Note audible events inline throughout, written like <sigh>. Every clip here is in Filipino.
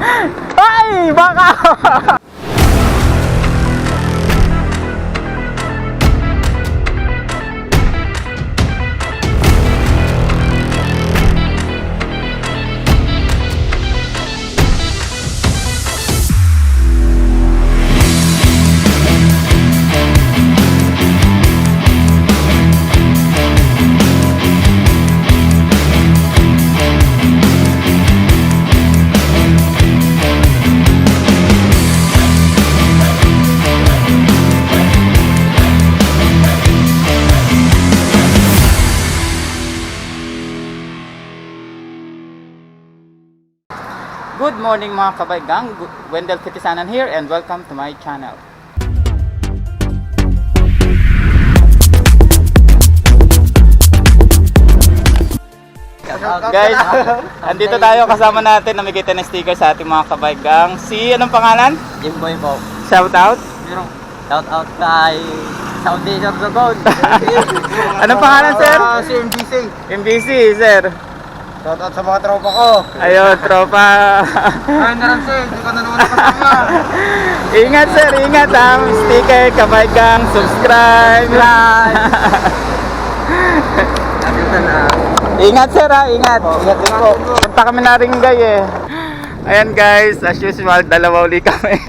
Ay! Baka! <laughs> Good morning mga kabaygang. Wendell Kitisanan here and welcome to my channel. Guys, <laughs> andito tayo kasama natin namigita ng sticker sa ating mga kabaygang. Si anong pangalan? Jimboy po. Shout out. Shout out kay Foundation Gold. <laughs> Anong pangalan, sir? Ah, si MBC. MBC, sir. Shout out sa mga tropa ko. Ayun, tropa. Ay, naran sir, hindi ko na naman nakasama. <laughs> ingat, sir. Ingat, ha. Sticker, kabaygang, subscribe. Na. Ingat sir ha, ingat. Ingat din po. Punta kami na ringgay eh. Ayan guys, as usual, dalawa uli kami. <laughs>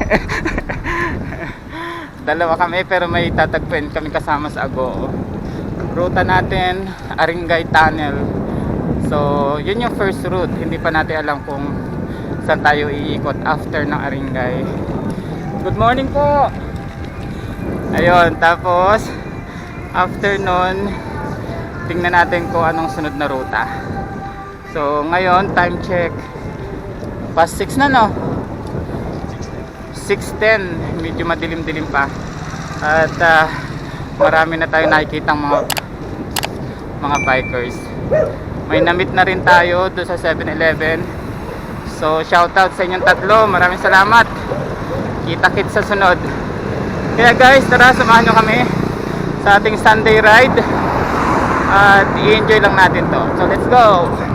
dalawa kami pero may tatagpuin kami kasama sa Agoo. Ruta natin, Aringay Tunnel. So, yun yung first route. Hindi pa natin alam kung saan tayo iikot after ng Aringay. Good morning po! Ayun, tapos after nun, tingnan natin kung anong sunod na ruta. So, ngayon, time check. Past 6 na, no? 6.10. Medyo madilim-dilim pa. At ah, marami na tayo nakikita mga mga bikers. May namit na rin tayo doon sa 7-Eleven. So, shoutout sa inyong tatlo. Maraming salamat. Kita-kit sa sunod. Kaya guys, tara, samahan nyo kami sa ating Sunday ride at i-enjoy lang natin to. So let's go!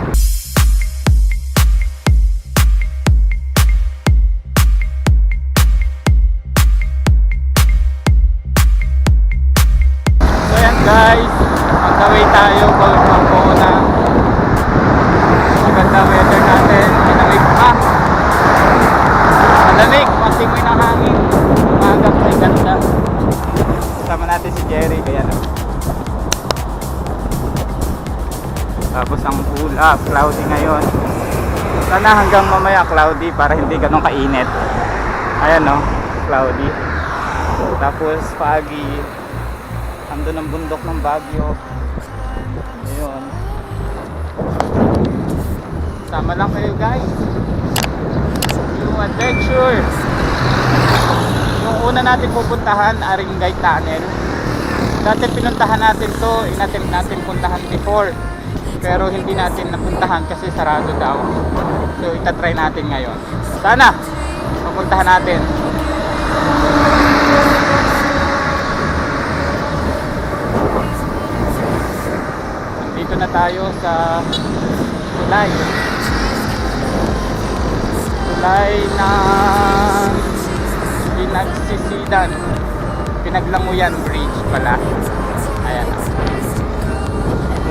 Ulap, cloudy ngayon. Sana hanggang mamaya cloudy para hindi ganun kainit. Ayan no, cloudy. Tapos pagi, andun ang bundok ng Baguio. Ayun. Sama lang kayo guys. Yung adventure. Yung una natin pupuntahan, Aringay Tunnel. Dati pinuntahan natin to, inattempt natin puntahan before. Pero hindi natin napuntahan kasi sarado daw. So itatry natin ngayon. Sana mapuntahan natin. Dito na tayo sa tulay. Tulay ng pinagsisidan. Pinaglanguyan Bridge pala.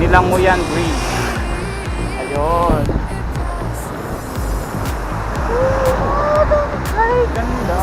Nilanguyan Bridge. Ayun. Ay, ganda.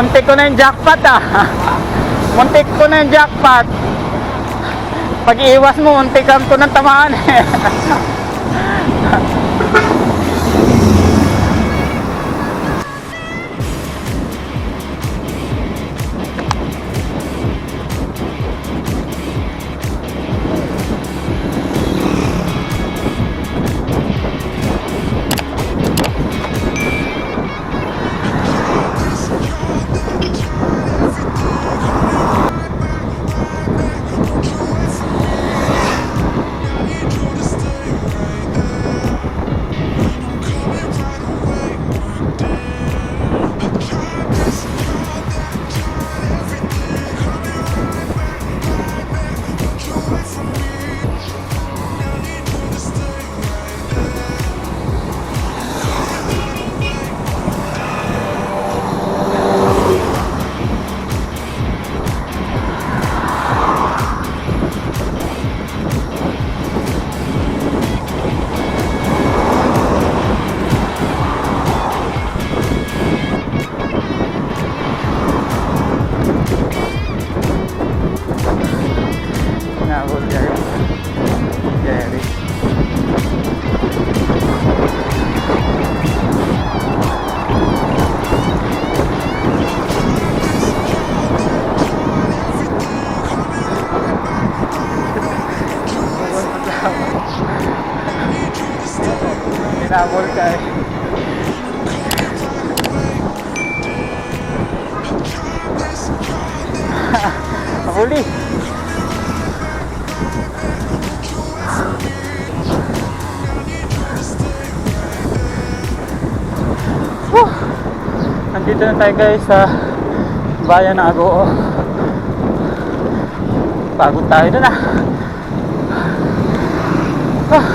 Muntik ko na yung jackpot ah. <laughs> muntik ko na yung jackpot. Pag iwas mo, muntikan ko ng tamaan eh. <laughs> Huli. Nandito na tayo guys sa bayan ng Agoo. Pagod tayo dun ah. Ah.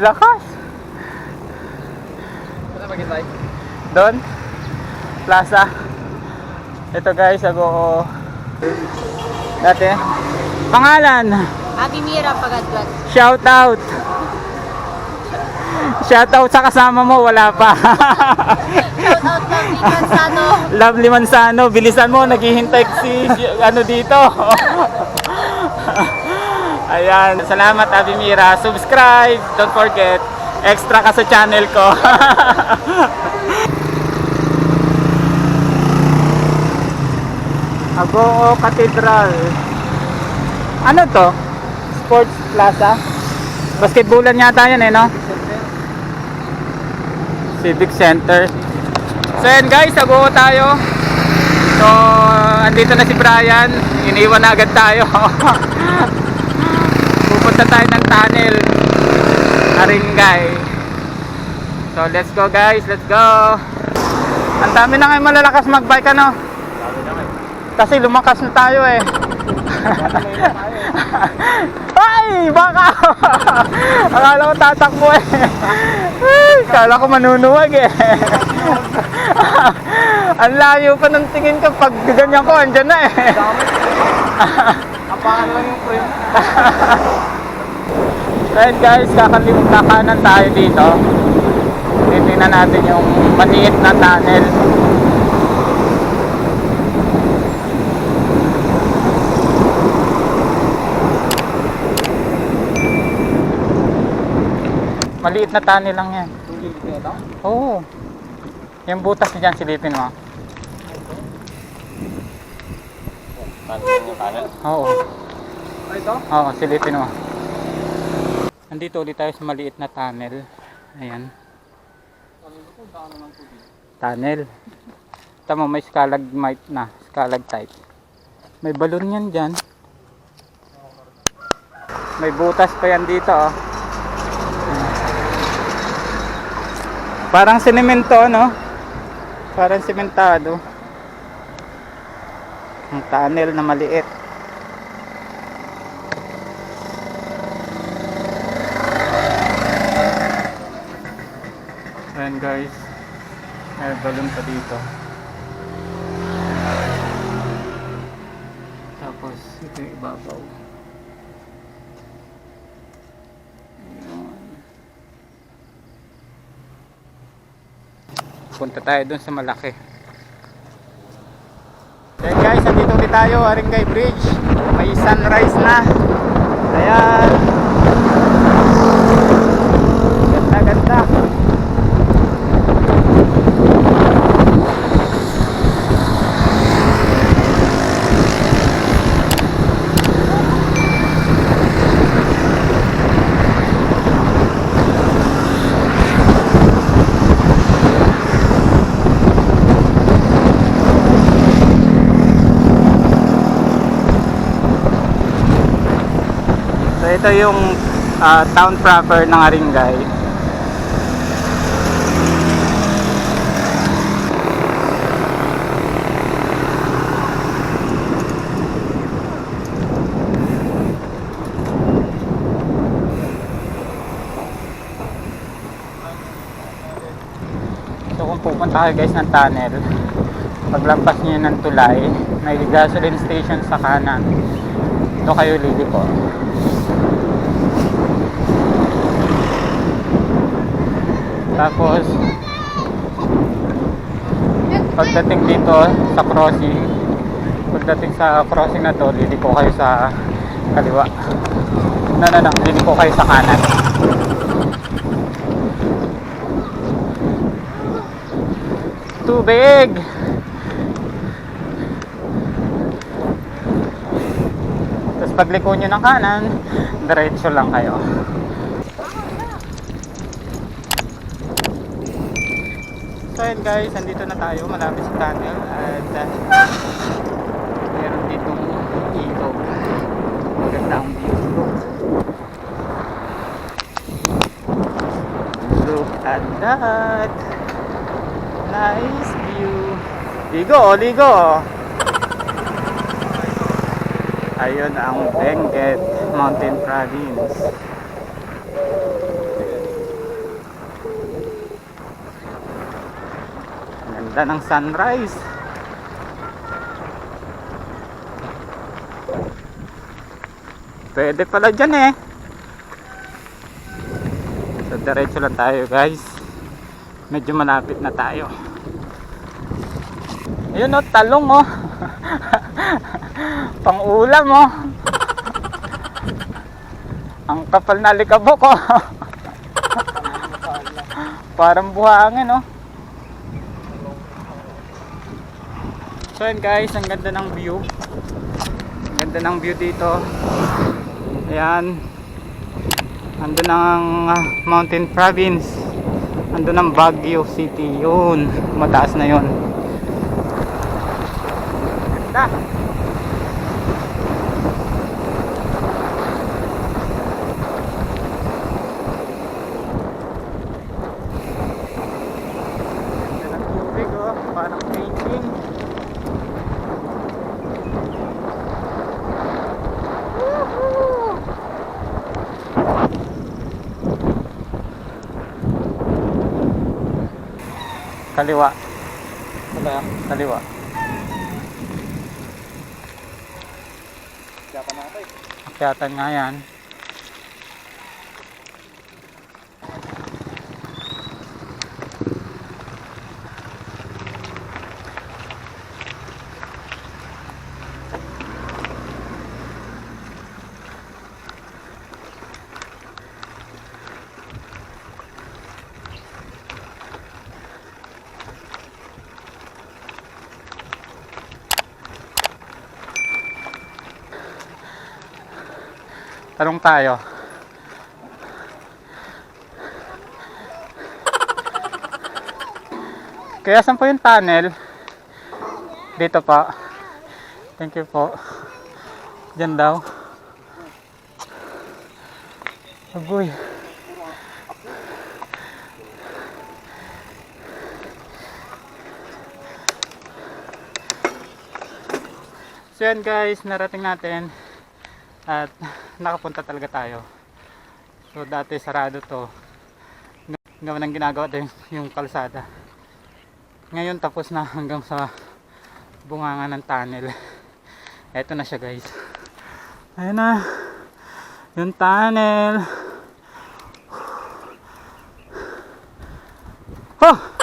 Lakas. Ano ba kita? Doon. Plaza. Ito guys, Agoo. Dati. Pangalan. Abi Mira Pagadgat. Shout out. Shout out sa kasama mo, wala pa. Shout out Vivian Sano. Lovely Mansano, bilisan mo, naghihintay si ano dito. Ayan, salamat Abi Mira. Subscribe, don't forget. Extra ka sa channel ko. <laughs> Agoo Cathedral. Ano to? Sports Plaza? Basketballan yata yan eh, no? Civic Center. So yan guys, Agoo tayo. So, andito na si Brian. Iniwan na agad tayo. <laughs> Pupunta tayo ng tunnel. Aringay. So, let's go guys. Let's go. Ang dami na ngayon malalakas magbike ano. Kasi lumakas na tayo eh. Ay! Baka! Akala ko tatakbo eh. Ay, Akala ko manunuwag eh. Ang layo pa ng tingin ko pag ganyan ko, andyan na eh. Apakan lang yung frame. Ayun guys, kakanan tayo dito. Titingnan natin yung maliit na tunnel. Maliit na tunnel lang yan. Oo. Yung butas dyan, silipin mo. Oo. Ay, ito? Oo, silipin mo. Nandito ulit tayo sa maliit na tunnel. Ayan. Tunnel. Tama, may stalagmite na. Stalactite. May balon yan dyan. May butas pa yan dito, oh. Parang sinemento, no? Parang sementado. Ang tunnel na maliit. Ayan guys. May balon pa dito. Tapos ito yung ibabaw. Ayan. Punta tayo dun sa malaki. Then guys, andito ulit tayo, Aringay Bridge. May sunrise na. Ayan. Ganda, ganda. So ito yung ah, town proper ng Aringay. So kung pupunta kayo guys ng tunnel, paglampas niyo ng tulay, may gasoline station sa kanan. Ito kayo liliko. Tapos pagdating dito sa crossing, pagdating sa crossing na to, liliko kayo sa kaliwa. No, no, no, liliko kayo sa kanan. Tubig! Tapos pagliko nyo ng kanan, diretso lang kayo. So yun guys, andito na tayo, malapit sa tunnel at uh, meron ditong ilog. Maganda ang view. Look at that! Nice view! Ligo, oh, ligo! oh. Ayun ang Benguet Mountain Province. Ganda ng sunrise. Pwede pala dyan eh. So diretso lang tayo guys. Medyo malapit na tayo. Ayun oh, talong oh. <laughs> Pang ulam oh. Ang kapal na likabok oh. <laughs> Parang buhangin oh. So yun guys, ang ganda ng view. Ang ganda ng view dito. Ayan. Ando ng ah, Mountain Province. Ando ng Baguio City. Yun. Mataas na yun. Ganda. Oh. Parang painting. Kaliwa. Kaliwa. Kaliwa. Akyatan nga yan. Tanong tayo. Kaya saan po yung tunnel? Dito pa. Thank you po. Diyan daw. Agoy. So yan guys, narating natin at <laughs> nakapunta talaga tayo. So dati sarado to. Gawa ng ginagawa din yung kalsada. Ngayon tapos na hanggang sa bunganga ng tunnel. <laughs> Eto na siya guys. Ayun na. Yung tunnel. <sighs> Oh!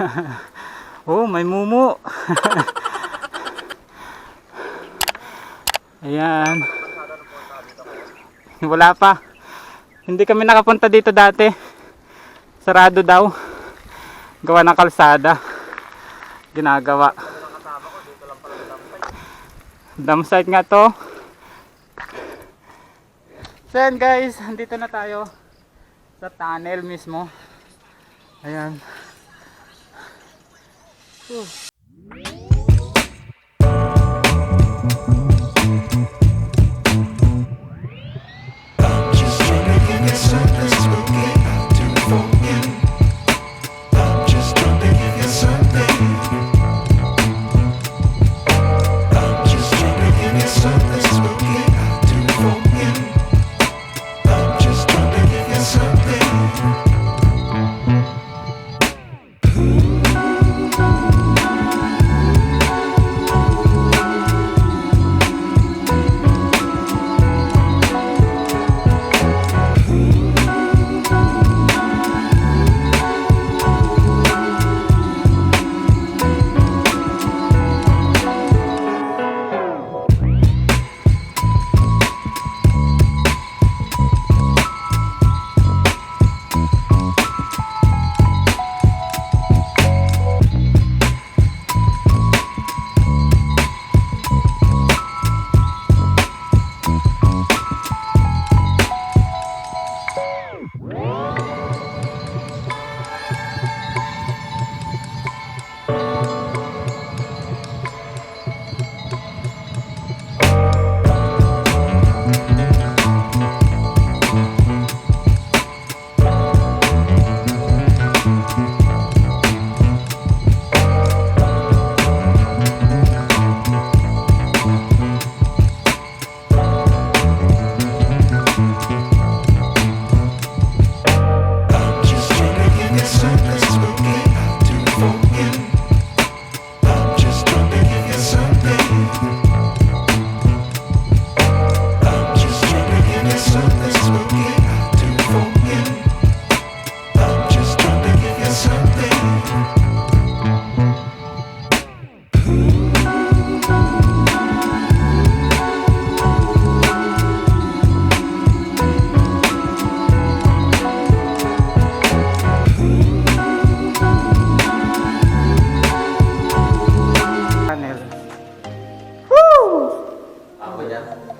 <laughs> oh, may mumu. <laughs> Ayan. Wala pa. Hindi kami nakapunta dito dati. Sarado daw. Gawa ng kalsada. Ginagawa. Dam site nga to. So guys, andito na tayo sa tunnel mismo. Ayan. Ooh.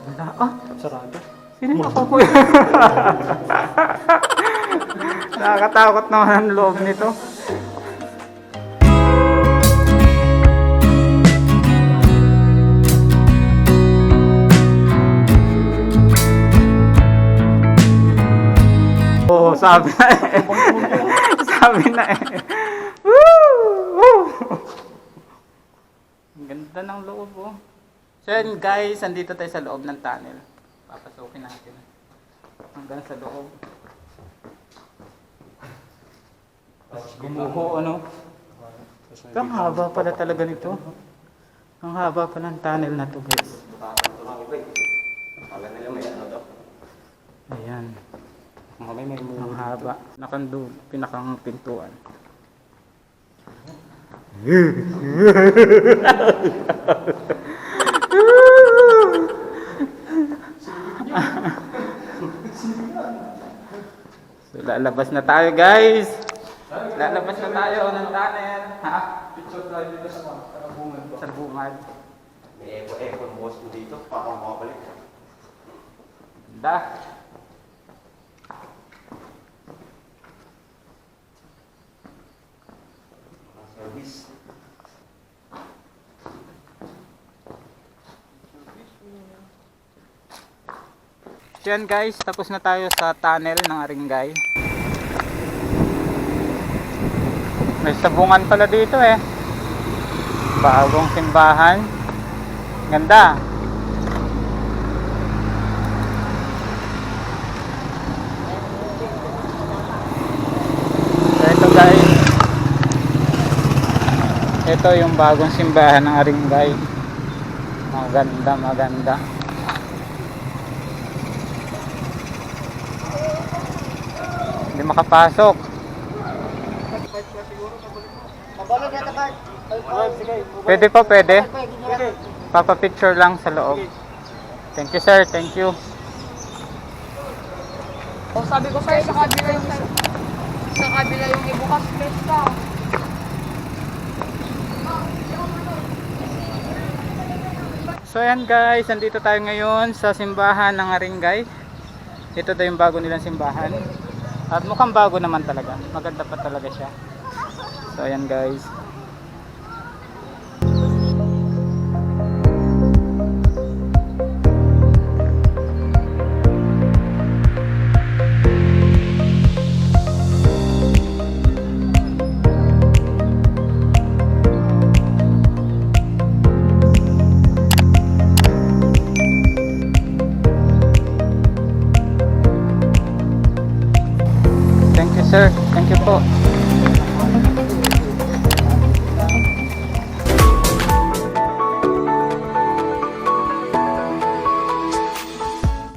Wala. Ah, sarado. Sino ako kuya? <laughs> Nakakatakot naman ang loob nito. Oo, oh, sabi na eh. sabi na eh. Woo! Woo! Ang ganda ng loob oh. So yan guys, andito tayo sa loob ng tunnel. Papasukin natin. Hanggang sa loob. Gumuho ano. Ang haba pala talaga nito. Ang haba pala ng tunnel na to guys. Ayan. Ang haba. Nakandu, pinakang pintuan. <laughs> lalabas na tayo guys. Lalabas na tayo ng tunnel. Ha? Picture tayo dito sa bungad. Sa bungad. May eco-eco boss mo dito. Para makabalik. Da. Service. Yan guys, tapos na tayo sa tunnel ng Aringay. May sabungan pala dito eh. Bagong simbahan. Ganda. Ito guys. Ito yung bagong simbahan ng Aringay. Maganda, maganda. Makapasok. Pwede po, pwede. Papa-picture lang sa loob. Thank you, sir. Thank you. O sabi ko sa'yo, sa kabila yung sa kabila yung ibukas ka. So ayan guys, nandito tayo ngayon sa simbahan ng Aringay. Ito daw yung bago nilang simbahan. At mukhang bago naman talaga. Maganda pa talaga siya. So ayan guys.